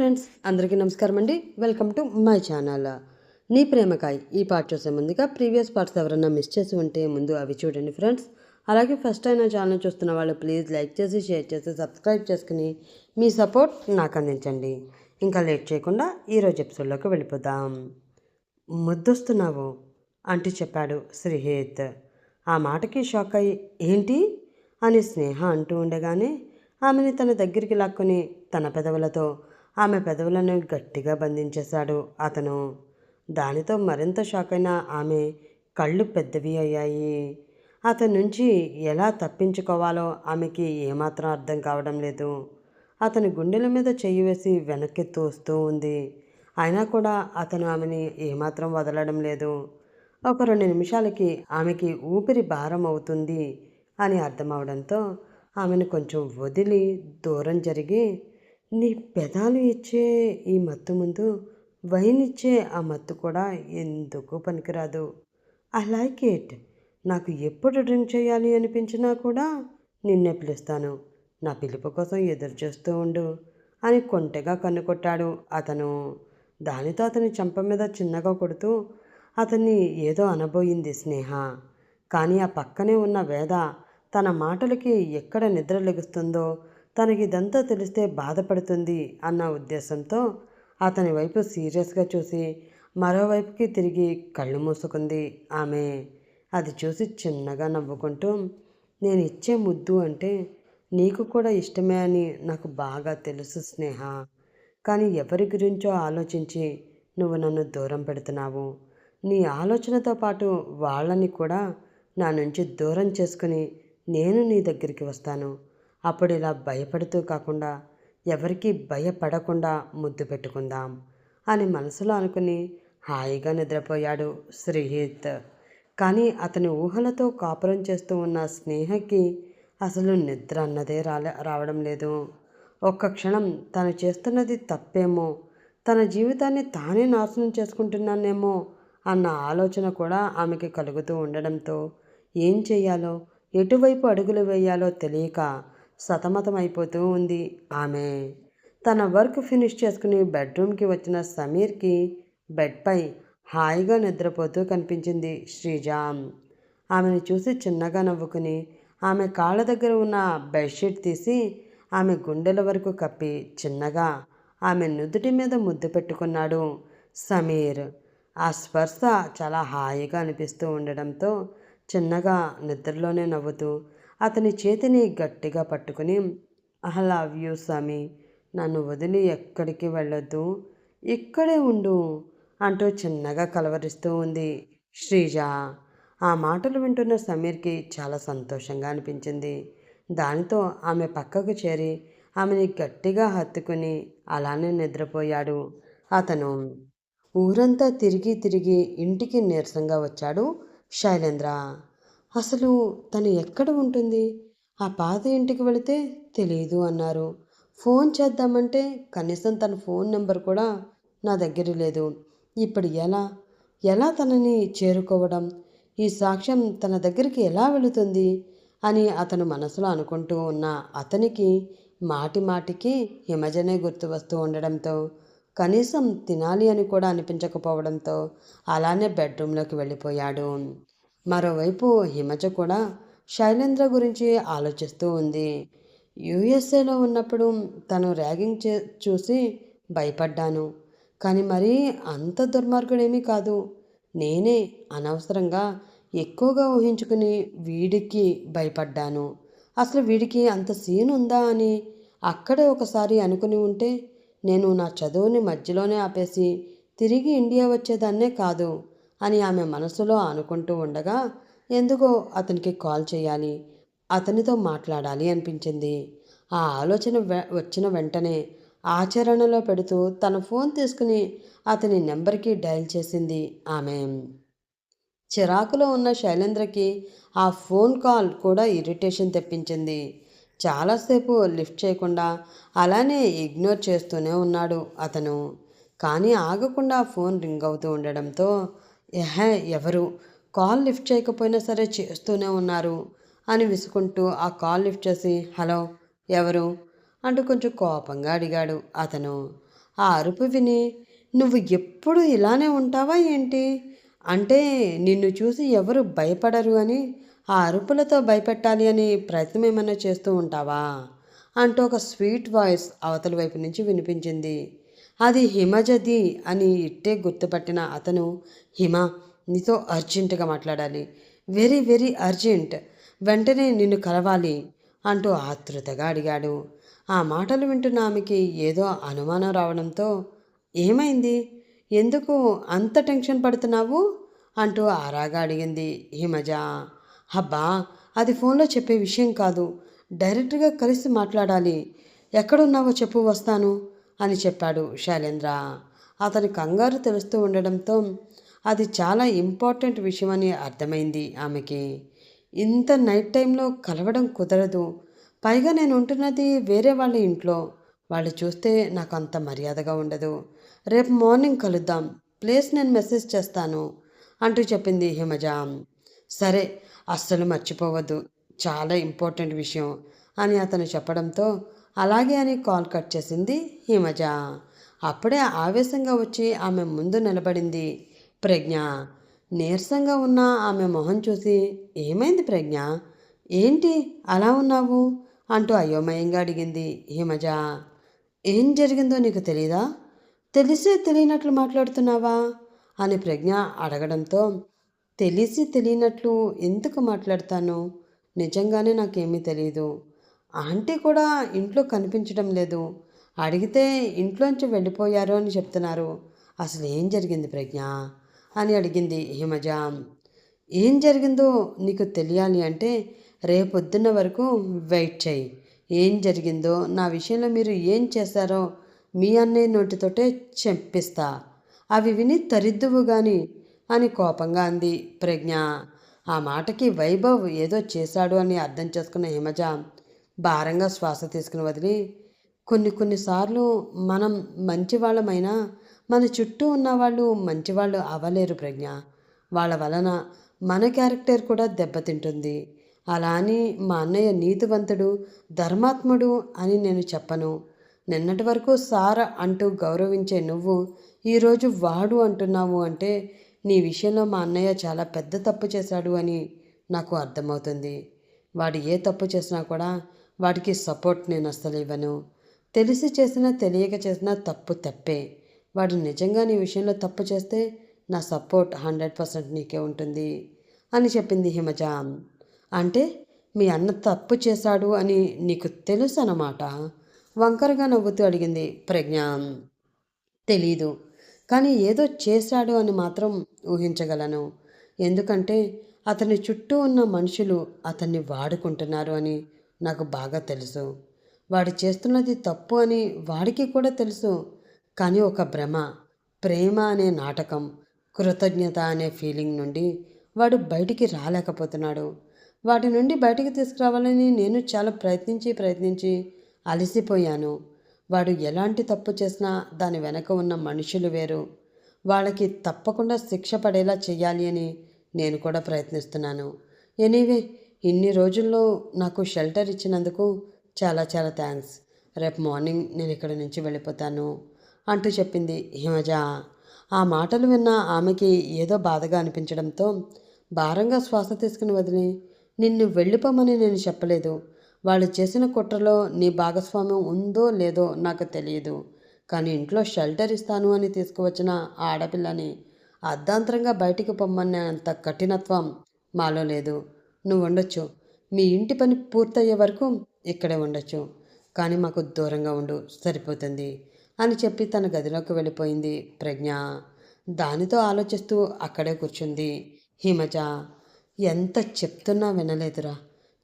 Friends అందరికీ నమస్కారం అండి. Welcome to my channel. నీ ప్రేమకాయ్ ఈ పార్ట్ చూసే ముందుగా ప్రీవియస్ పార్ట్స్ ఎవరైనా మిస్ చేసి ఉంటే ముందు అవి చూడండి ఫ్రెండ్స్. అలాగే ఫస్ట్ అయిన ఛానల్ చూస్తున్న వాళ్ళు ప్లీజ్ లైక్ చేసి షేర్ చేసి సబ్స్క్రైబ్ చేసుకుని మీ సపోర్ట్ నాకు అందించండి. ఇంకా లేట్ చేయకుండా ఈరోజు ఎపిసోడ్లోకి వెళ్ళిపోదాం. ముద్దొస్తున్నావు అంటూ చెప్పాడు శ్రీహేత్. ఆ మాటకి షాక్ అయ్యి ఏంటి? అని స్నేహ అంటూ ఉండగానే ఆమెని తన దగ్గరికి లాక్కొని తన పెదవులతో ఆమె పెదవులను గట్టిగా బంధించేశాడు. అతను దానితో మరింత షాక్ అయిన ఆమె కళ్ళు పెద్దవి అయ్యాయి. అతని నుంచి ఎలా తప్పించుకోవాలో ఆమెకి ఏమాత్రం అర్థం కావడం లేదు. అతని గుండెల మీద చెయ్యి వేసి వెనక్కి తోస్తూ ఉంది. అయినా కూడా అతను ఆమెని ఏమాత్రం వదలడం లేదు. ఒక రెండు నిమిషాలకి ఆమెకి ఊపిరి భారం అవుతుంది అని అర్థమవడంతో ఆమెను కొంచెం వదిలి దూరం జరిగి నీ పెదాలు ఇచ్చే ఈ మత్తు ముందు వైన్ ఇచ్చే ఆ మత్తు కూడా ఎందుకు పనికిరాదు? ఐ లైక్ ఇట్ నాకు ఎప్పుడు డ్రింక్ చేయాలి అనిపించినా కూడా నిన్నే పిలుస్తాను. నా పిలుపు కోసం ఎదురు చేస్తూ ఉండు అని కొంటెగా కన్నుకొట్టాడు అతను. దానితో అతని చెంప మీద చిన్నగా కొడుతూ అతన్ని ఏదో అనబోయింది స్నేహ. కానీ ఆ పక్కనే ఉన్న వేద తన మాటలకి ఎక్కడ నిద్ర లెగుస్తుందో తనకి ఇదంతా తెలిస్తే బాధపడుతుంది అన్న ఉద్దేశంతో అతని వైపు సీరియస్గా చూసి మరోవైపుకి తిరిగి కళ్ళు మూసుకుంది ఆమె. అది చూసి చిన్నగా నవ్వుకుంటూ నేను ఇచ్చే ముద్దు అంటే నీకు కూడా ఇష్టమే అని నాకు బాగా తెలుసు స్నేహ. కానీ ఎవరి గురించో ఆలోచించి నువ్వు నన్ను దూరం పెడుతున్నావు. నీ ఆలోచనతో పాటు వాళ్ళని కూడా నా నుంచి దూరం చేసుకుని నేను నీ దగ్గరికి వస్తాను. అప్పుడు ఇలా భయపడుతూ కాకుండా ఎవరికీ భయపడకుండా ముద్దు పెట్టుకుందాం అని మనసులో అనుకుని హాయిగా నిద్రపోయాడు శ్రీహిత్. కానీ అతని ఊహలతో కాపురం చేస్తూ ఉన్న స్నేహకి అసలు నిద్ర అన్నదే రాలే రావడం లేదు. ఒక్క క్షణం తను చేస్తున్నది తప్పేమో తన జీవితాన్ని తానే నాశనం చేసుకుంటున్నానేమో అన్న ఆలోచన కూడా ఆమెకి కలుగుతూ ఉండడంతో ఏం చేయాలో ఎటువైపు అడుగులు వేయాలో తెలియక సతమతమైపోతూ ఉంది. ఆమె తన వర్క్ ఫినిష్ చేసుకుని బెడ్రూమ్కి వచ్చిన సమీర్కి బెడ్పై హాయిగా నిద్రపోతూ కనిపించింది శ్రీజ ఆమెను చూసి చిన్నగా నవ్వుకుని ఆమె కాళ్ళ దగ్గర ఉన్న బెడ్షీట్ తీసి ఆమె గుండెల వరకు కప్పి చిన్నగా ఆమె నుదుటి మీద ముద్దు పెట్టుకున్నాడు సమీర్. ఆ స్పర్శ చాలా హాయిగా అనిపిస్తూ ఉండడంతో చిన్నగా నిద్రలోనే నవ్వుతూ అతని చేతిని గట్టిగా పట్టుకుని ఐ లవ్ యూ స్వామి నన్ను వదిలి ఎక్కడికి వెళ్ళొద్దు? ఇక్కడే ఉండు అంటూ చిన్నగా కలవరిస్తూ ఉంది శ్రీజ. ఆ మాటలు వింటున్న సమీర్కి చాలా సంతోషంగా అనిపించింది. దానితో ఆమె పక్కకు చేరి ఆమెని గట్టిగా హత్తుకుని అలానే నిద్రపోయాడు. అతను ఊరంతా తిరిగి తిరిగి ఇంటికి నీరసంగా వచ్చాడు శైలేంద్ర. అసలు తను ఎక్కడ ఉంటుంది? ఆ పాత ఇంటికి వెళితే తెలియదు అన్నారు. ఫోన్ చేద్దామంటే కనీసం తన ఫోన్ నెంబర్ కూడా నా దగ్గర లేదు. ఇప్పుడు ఎలా? ఎలా తనని చేరుకోవడం? ఈ సాక్ష్యం తన దగ్గరికి ఎలా వెళుతుంది? అని అతను మనసులో అనుకుంటూ ఉన్న అతనికి మాటి మాటికి హిమజనే గుర్తు వస్తూ ఉండడంతో కనీసం తినాలి అని కూడా అనిపించకపోవడంతో అలానే బెడ్రూమ్లోకి వెళ్ళిపోయాడు. మరోవైపు హిమజ కూడా శైలేంద్ర గురించి ఆలోచిస్తూ ఉంది. యుఎస్ఏలో ఉన్నప్పుడు తను ర్యాగింగ్ చే చూసి భయపడ్డాను. కానీ మరీ అంత దుర్మార్గుడేమీ కాదు. నేనే అనవసరంగా ఎక్కువగా ఊహించుకుని వీడికి భయపడ్డాను. అసలు వీడికి అంత సీన్ ఉందా అని అక్కడే ఒకసారి అనుకుని ఉంటే నేను నా చదువుని మధ్యలోనే ఆపేసి తిరిగి ఇండియా వచ్చేదాన్నే కాదు. అని ఆమె మనసులో అనుకుంటూ ఉండగా ఎందుకో అతనికి కాల్ చేయాలి అతనితో మాట్లాడాలి అనిపించింది. ఆ ఆలోచన వచ్చిన వెంటనే ఆచరణలో పెడుతూ తన ఫోన్ తీసుకుని అతని నెంబర్కి డయల్ చేసింది ఆమె. చిరాకులో ఉన్న శైలేంద్రకి ఆ ఫోన్ కాల్ కూడా ఇరిటేషన్ తెప్పించింది. చాలాసేపు లిఫ్ట్ చేయకుండా అలానే ఇగ్నోర్ చేస్తూనే ఉన్నాడు అతను. కానీ ఆగకుండా ఫోన్ రింగ్ అవుతూ ఉండడంతో ఎహే ఎవరు? కాల్ లిఫ్ట్ చేయకపోయినా సరే చేస్తూనే ఉన్నారు అని విసుకుంటూ ఆ కాల్ లిఫ్ట్ చేసి హలో ఎవరు? అంటూ కొంచెం కోపంగా అడిగాడు అతను. ఆ అరుపు విని నువ్వు ఎప్పుడు ఇలానే ఉంటావా ఏంటి? అంటే నిన్ను చూసి ఎవరు భయపడరు అని ఆ అరుపులతో భయపెట్టాలి అని ప్రయత్నం ఏమైనా చేస్తూ ఉంటావా? అంటూ ఒక స్వీట్ వాయిస్ అవతల వైపు నుంచి వినిపించింది. అది హిమజది అని ఇట్టే గుర్తుపట్టిన అతను హిమ నీతో అర్జెంటుగా మాట్లాడాలి. Very very urgent. వెంటనే నిన్ను కలవాలి అంటూ ఆతృతగా అడిగాడు. ఆ మాటలు వింటున్న ఆమెకి ఏదో అనుమానం రావడంతో ఏమైంది? ఎందుకు అంత టెన్షన్ పడుతున్నావు? అంటూ ఆరాగా అడిగింది హిమజ. అబ్బా అది ఫోన్లో చెప్పే విషయం కాదు. డైరెక్ట్గా కలిసి మాట్లాడాలి. ఎక్కడున్నావో చెప్పు వస్తాను. అని చెప్పాడు శైలేంద్ర. అతని కంగారు తెలుస్తూ ఉండడంతో అది చాలా ఇంపార్టెంట్ విషయం అని అర్థమైంది ఆమెకి. ఇంత నైట్ టైంలో కలవడం కుదరదు. పైగా నేను ఉంటున్నది వేరే వాళ్ళ ఇంట్లో. వాళ్ళు చూస్తే నాకు అంత మర్యాదగా ఉండదు. రేపు మార్నింగ్ కలుద్దాం. ప్లేస్ నేను మెసేజ్ చేస్తాను అంటూ చెప్పింది హిమజ. సరే అస్సలు మర్చిపోవద్దు. చాలా ఇంపార్టెంట్ విషయం అని అతను చెప్పడంతో అలాగే అని కాల్ కట్ చేసింది హిమజ. అప్పుడే ఆవేశంగా వచ్చి ఆమె ముందు నిలబడింది. ప్రజ్ఞ. నీరసంగా ఉన్న ఆమె మొహం చూసి ఏమైంది ప్రజ్ఞ? ఏంటి? అలా ఉన్నావు? అంటూ అయోమయంగా అడిగింది హిమజ. ఏం జరిగిందో నీకు తెలీదా? తెలిసే తెలియనట్లు మాట్లాడుతున్నావా? అని ప్రజ్ఞ అడగడంతో తెలిసి తెలియనట్లు ఎందుకు మాట్లాడతాను? నిజంగానే నాకేమీ తెలియదు ఆంటీ కూడా ఇంట్లో కనిపించడం లేదు. అడిగితే ఇంట్లోంచి వెళ్ళిపోయారు అని చెప్తున్నారు. అసలు ఏం జరిగింది ప్రజ్ఞ? అని అడిగింది హిమజ. ఏం జరిగిందో నీకు తెలియాలి అంటే రేపొద్దున్న వరకు వెయిట్ చేయి. ఏం జరిగిందో నా విషయంలో మీరు ఏం చేశారో మీ అన్నయ్య నోటితోటే చెప్పిస్తా. అవి విని తరిద్దువు గాని అని కోపంగా అంది ప్రజ్ఞ. ఆ మాటకి వైభవ్ ఏదో చేశాడు అని అర్థం చేసుకున్న హిమజ. భారంగా శ్వాస తీసుకుని వదిలి కొన్ని కొన్నిసార్లు మనం మంచివాళ్ళమైనా మన చుట్టూ ఉన్నవాళ్ళు మంచివాళ్ళు అవ్వలేరు ప్రజ్ఞ. వాళ్ళ వలన మన క్యారెక్టర్ కూడా దెబ్బతింటుంది. అలా అని మా అన్నయ్య నీతివంతుడు ధర్మాత్ముడు అని నేను చెప్పను. నిన్నటి వరకు సార్ అంటూ గౌరవించే నువ్వు ఈరోజు వాడు అంటున్నావు అంటే నీ విషయంలో మా అన్నయ్య చాలా పెద్ద తప్పు చేశాడు అని నాకు అర్థమవుతుంది. వాడు ఏ తప్పు చేసినా కూడా వాడికి సపోర్ట్ నేను అస్సలు ఇవ్వను. తెలిసి చేసినా తెలియక చేసినా తప్పు తప్పే. వాడు నిజంగా నీ విషయంలో తప్పు చేస్తే నా సపోర్ట్ హండ్రెడ్ పర్సెంట్ నీకే ఉంటుంది అని చెప్పింది హిమజ. అంటే మీ అన్న తప్పు చేశాడు అని నీకు తెలుసు అన్నమాట వంకరగా నవ్వుతూ అడిగింది ప్రజ్ఞ. తెలీదు. కానీ ఏదో చేశాడు అని మాత్రం ఊహించగలను. ఎందుకంటే అతని చుట్టూ ఉన్న మనుషులు అతన్ని వాడుకుంటున్నారు అని నాకు బాగా తెలుసు. వాడు చేస్తున్నది తప్పు అని వాడికి కూడా తెలుసు. కానీ ఒక భ్రమ ప్రేమ అనే నాటకం కృతజ్ఞత అనే ఫీలింగ్ నుండి వాడు బయటికి రాలేకపోతున్నాడు. వాటి నుండి బయటికి తీసుకురావాలని నేను చాలా ప్రయత్నించి ప్రయత్నించి అలసిపోయాను. వాడు ఎలాంటి తప్పు చేసినా దాని వెనక ఉన్న మనుషులు వేరు. వాళ్ళకి తప్పకుండా శిక్ష పడేలా చేయాలి అని నేను కూడా ప్రయత్నిస్తున్నాను. ఎనీవే ఇన్ని రోజుల్లో నాకు షెల్టర్ ఇచ్చినందుకు చాలా చాలా థ్యాంక్స్. రేపు మార్నింగ్ నేను ఇక్కడి నుంచి వెళ్ళిపోతాను అంటూ చెప్పింది హిమజ. ఆ మాటలు విన్న ఆమెకి ఏదో బాధగా అనిపించడంతో భారంగా శ్వాస తీసుకుని వదిలి నిన్ను వెళ్ళిపోమని నేను చెప్పలేదు. వాళ్ళు చేసిన కుట్రలో నీ భాగస్వామ్యం ఉందో లేదో నాకు తెలియదు. కానీ ఇంట్లో షెల్టర్ ఇస్తాను అని తీసుకువచ్చిన ఆ ఆడపిల్లని అర్ధాంతరంగా బయటికి పొమ్మన్నంత కఠినత్వం మాలో లేదు. నువ్వు ఉండొచ్చు మీ ఇంటి పని పూర్తయ్యే వరకు ఇక్కడే ఉండొచ్చు కానీ మాకు దూరంగా ఉండు సరిపోతుంది అని చెప్పి తన గదిలోకి వెళ్ళిపోయింది ప్రజ్ఞ. దానితో ఆలోచిస్తూ అక్కడే కూర్చుంది హిమజ. ఎంత చెప్తున్నా వినలేదురా.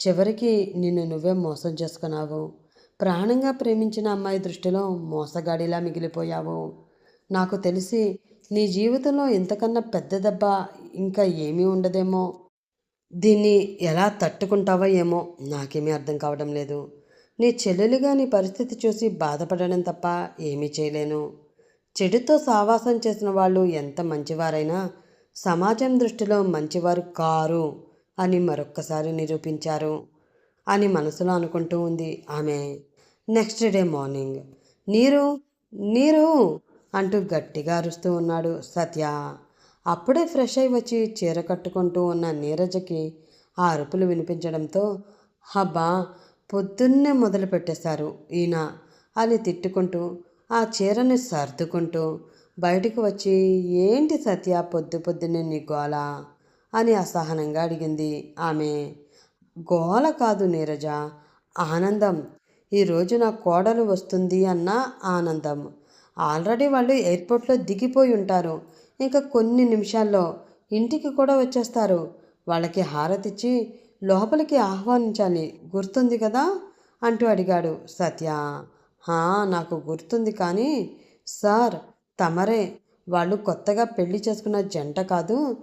చివరికి నిన్ను నువ్వే మోసం చేసుకున్నావు. ప్రాణంగా ప్రేమించిన అమ్మాయి దృష్టిలో మోసగాడిలా మిగిలిపోయావు. నాకు తెలిసి నీ జీవితంలో ఇంతకన్నా పెద్ద దెబ్బ ఇంకా ఏమీ ఉండదేమో. దీన్ని ఎలా తట్టుకుంటావో ఏమో నాకేమీ అర్థం కావడం లేదు. నీ చెల్లెలుగా నీ పరిస్థితి చూసి బాధపడడం తప్ప ఏమీ చేయలేను. చెడుతో సావాసం చేసిన వాళ్ళు ఎంత మంచివారైనా సమాజం దృష్టిలో మంచివారు కారు అని మరొక్కసారి నిరూపించారు అని మనసులో అనుకుంటూ ఉంది ఆమె. Next day morning. నీరు నీరు అంటూ గట్టిగా అరుస్తూ ఉన్నాడు సత్య. అప్పుడే ఫ్రెష్ అయి వచ్చి చీర కట్టుకుంటూ ఉన్న నీరజకి ఆ అరుపులు వినిపించడంతో హబ్బా పొద్దున్నే మొదలు పెట్టేశారు ఈయన అని తిట్టుకుంటూ ఆ చీరని సర్దుకుంటూ బయటకు వచ్చి ఏంటి సత్య పొద్దు పొద్దున్నే నీ గోల? అని అసహనంగా అడిగింది ఆమె. గోల కాదు నీరజ ఆనందం. ఈరోజు నా కోడలు వస్తుంది అన్న ఆనందం. ఆల్రెడీ వాళ్ళు ఎయిర్పోర్ట్లో దిగిపోయి ఉంటారు. ఇంకా కొన్ని నిమిషాల్లో ఇంటికి కూడా వచ్చేస్తారు. వాళ్ళకి హారతిచ్చి లోపలికి ఆహ్వానించాలి. గుర్తుంది కదా? అంటూ అడిగాడు సత్య. హా నాకు గుర్తుంది కానీ సార్ తమరే. వాళ్ళు కొత్తగా పెళ్ళి చేసుకున్న జంట కాదు.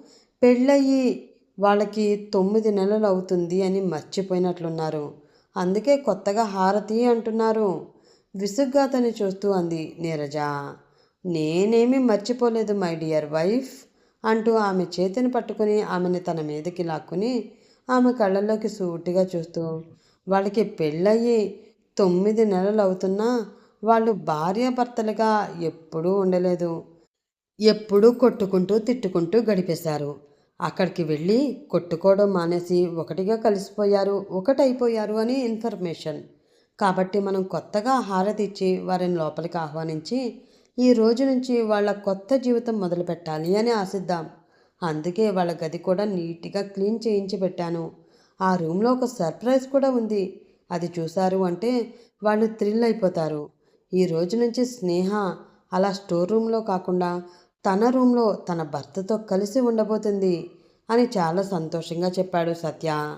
పెళ్ళయి వాళ్ళకి తొమ్మిది నెలలు అవుతుంది అని మర్చిపోయినట్లున్నారు. అందుకే కొత్తగా హారతి అంటున్నారు. విసుగ్గా అతన్ని చూస్తూ అంది నీరజ. నేనేమీ మర్చిపోలేదు మై డియర్ వైఫ్ అంటూ ఆమె చేతిని పట్టుకుని ఆమెని తన మీదకి లాక్కుని ఆమె కళ్ళల్లోకి సూటిగా చూస్తూ వాళ్ళకి పెళ్ళయ్యి తొమ్మిది నెలలు అవుతున్నా వాళ్ళు భార్యాభర్తలుగా ఎప్పుడూ ఉండలేదు. ఎప్పుడూ కొట్టుకుంటూ తిట్టుకుంటూ గడిపేశారు. అక్కడికి వెళ్ళి కొట్టుకోవడం మానేసి ఒకటిగా కలిసిపోయారు ఒకటైపోయారు అని ఇన్ఫర్మేషన్. కాబట్టి మనం కొత్తగా హారతి ఇచ్చి వారిని లోపలికి ఆహ్వానించి ఈ రోజు నుంచి వాళ్ళ కొత్త జీవితం మొదలు పెట్టాలి అని ఆశిద్దాం. అందుకే వాళ్ళ గది కూడా నీట్గా క్లీన్ చేయించి పెట్టాను. ఆ రూమ్లో ఒక సర్ప్రైజ్ కూడా ఉంది. అది చూశారు అంటే వాళ్ళు థ్రిల్ అయిపోతారు. ఈ రోజు నుంచి స్నేహ అలా స్టోర్ రూమ్లో కాకుండా తన రూమ్లో తన భర్తతో కలిసి ఉండబోతుంది అని చాలా సంతోషంగా చెప్పాడు సత్య.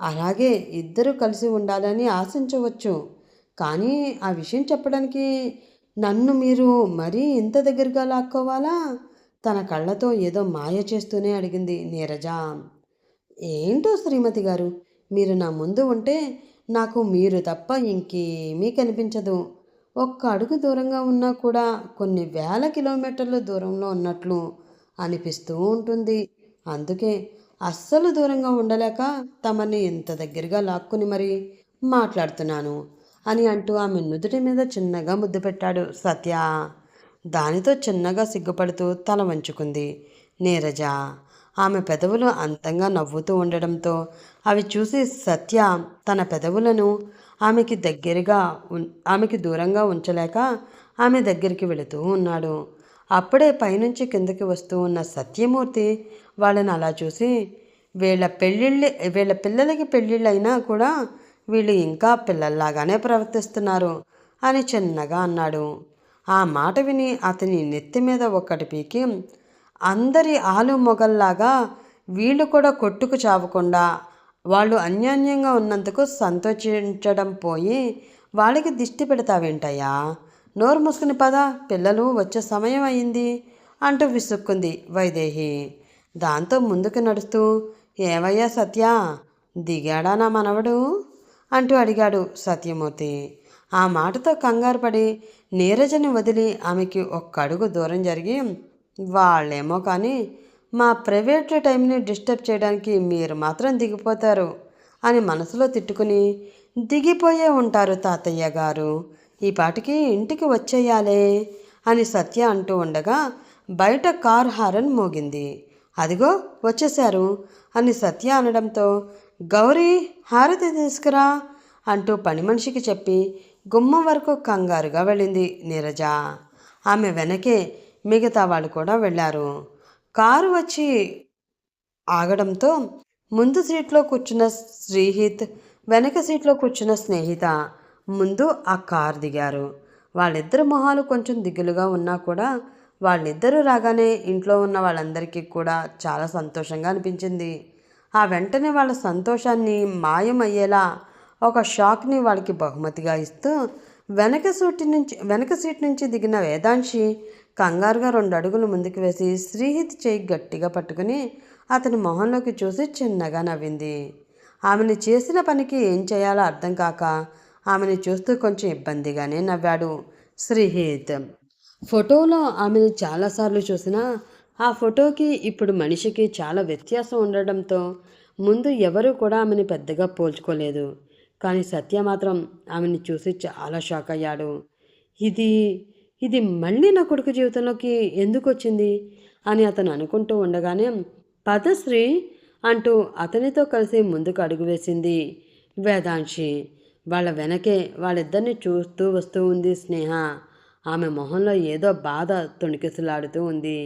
అలాగే ఇద్దరు కలిసి ఉండాలని ఆశించవచ్చు. కానీ ఆ విషయం చెప్పడానికి నన్ను మీరు మరీ ఇంత దగ్గరగా లాక్కోవాలా? తన కళ్ళతో ఏదో మాయ చేస్తూనే అడిగింది నీరజ. ఏంటో శ్రీమతి గారు మీరు నా ముందు ఉంటే నాకు మీరు తప్ప ఇంకేమీ కనిపించదు. ఒక్క అడుగు దూరంగా ఉన్నా కూడా కొన్ని వేల కిలోమీటర్ల దూరంలో ఉన్నట్లు అనిపిస్తూ ఉంటుంది. అందుకే అస్సలు దూరంగా ఉండలేక తమని ఇంత దగ్గరగా లాక్కుని మరి మాట్లాడుతున్నాను. అని అంటూ ఆమె నుదుటి మీద చిన్నగా ముద్దు పెట్టాడు సత్య. దానితో చిన్నగా సిగ్గుపడుతూ తల వంచుకుంది. నీరజ ఆమె పెదవులు అంతంగా నవ్వుతూ ఉండడంతో అవి చూసి సత్య తన పెదవులను ఆమెకి దగ్గరగా ఆమెకి దూరంగా ఉంచలేక ఆమె దగ్గరికి వెళుతూ ఉన్నాడు. అప్పుడే పైనుంచి కిందకి వస్తూ ఉన్న సత్యమూర్తి వాళ్ళని అలా చూసి వీళ్ళ పెళ్ళిళ్ళు వీళ్ళ పిల్లలకి పెళ్ళిళ్ళు అయినా కూడా వీళ్ళు ఇంకా పిల్లల్లాగానే ప్రవర్తిస్తున్నారు అని చిన్నగా అన్నాడు. ఆ మాట విని అతని నెత్తి మీద ఒక్కటి పీకి అందరి ఆలు మొగల్లాగా వీళ్ళు కూడా కొట్టుకు చావకుండా వాళ్ళు అన్యోన్యంగా ఉన్నందుకు సంతోషించడం పోయి వాళ్ళకి దిష్టి పెడతావేంటయ్యా? నోరు మూసుకుని పద పిల్లలు వచ్చే సమయం అయింది అంటూ విసుక్కుంది వైదేహి. దాంతో ముందుకు నడుస్తూ ఏవయ్యా సత్య దిగాడా నా మనవడు? అంటూ అడిగాడు సత్యమూర్తి. ఆ మాటతో కంగారు పడి నీరజని వదిలి ఆమెకి ఒక్క అడుగు దూరం జరిగి వాళ్ళేమో కానీ మా ప్రైవేట్ టైంని డిస్టర్బ్ చేయడానికి మీరు మాత్రం దిగిపోతారు అని మనసులో తిట్టుకుని దిగిపోయే ఉంటారు తాతయ్య గారు. ఈ పాటికి ఇంటికి వచ్చేయాలే అని సత్య అంటూ ఉండగా బయట కార్ హారన్ మోగింది. అదిగో వచ్చేశారు అని సత్య అనడంతో గౌరీ హారతి తీసుకురా అంటూ పని మనిషికి చెప్పి గుమ్మం వరకు కంగారుగా వెళ్ళింది నీరజ. ఆమె వెనకే మిగతా వాళ్ళు కూడా వెళ్ళారు. కారు వచ్చి ఆగడంతో ముందు సీట్లో కూర్చున్న శ్రీహిత్ వెనక సీట్లో కూర్చున్న స్నేహిత ముందు ఆ కారు దిగారు. వాళ్ళిద్దరు మొహాలు కొంచెం దిగులుగా ఉన్నా కూడా వాళ్ళిద్దరూ రాగానే ఇంట్లో ఉన్న వాళ్ళందరికీ కూడా చాలా సంతోషంగా అనిపించింది. ఆ వెంటనే వాళ్ళ సంతోషాన్ని మాయమయ్యేలా ఒక షాక్ని వాళ్ళకి బహుమతిగా ఇస్తూ వెనక సూటి నుంచి వెనక సీట్ నుంచి దిగిన వేదాంశి కంగారుగా రెండు అడుగులు ముందుకు వేసి శ్రీహిత్ చేయి గట్టిగా పట్టుకుని అతని మొహంలోకి చూసి చిన్నగా నవ్వింది. ఆమెను చేసిన పనికి ఏం చేయాలో అర్థం కాక ఆమెను చూస్తూ కొంచెం ఇబ్బందిగానే నవ్వాడు శ్రీహిత్. ఫోటోలో ఆమెను చాలాసార్లు చూసినా ఆ ఫోటోకి ఇప్పుడు మనిషికి చాలా వ్యత్యాసం ఉండడంతో ముందు ఎవరు కూడా ఆమెని పెద్దగా పోల్చుకోలేదు. కానీ సత్య మాత్రం ఆమెని చూసి చాలా షాక్ అయ్యాడు. ఇది ఇది మళ్ళీ నా కొడుకు జీవితంలోకి ఎందుకు వచ్చింది? అని అతను అనుకుంటూ ఉండగానే పదశ్రీ అంటూ అతనితో కలిసి ముందుకు అడుగు వేసింది వేదాంశి. వాళ్ళ వెనకే వాళ్ళిద్దరిని చూస్తూ వస్తూ ఉంది స్నేహ. ఆమె మొహంలో ఏదో బాధ తొణికిసలాడుతూ ఉంది.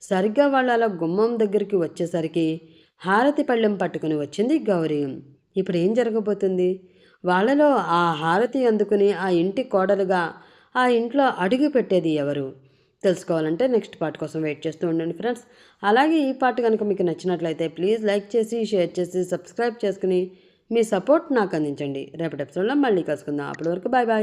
సరిగ్గా వాళ్ళు అలా గుమ్మం దగ్గరికి వచ్చేసరికి హారతి పళ్ళెం పట్టుకుని వచ్చింది గౌరీ. ఇప్పుడు ఏం జరగబోతుంది? వాళ్ళలో ఆ హారతి అందుకుని ఆ ఇంటి కోడలుగా ఆ ఇంట్లో అడుగు పెట్టేది ఎవరు? తెలుసుకోవాలంటే నెక్స్ట్ పార్ట్ కోసం వెయిట్ చేస్తూ ఉండండి ఫ్రెండ్స్. అలాగే ఈ పార్ట్ కనుక మీకు నచ్చినట్లయితే ప్లీజ్ లైక్ చేసి షేర్ చేసి సబ్స్క్రైబ్ చేసుకుని మీ సపోర్ట్ నాకు అందించండి. రేపటి ఎపిసోడ్లో మళ్ళీ కలుసుకుందాం. అప్పటి వరకు బాయ్ బాయ్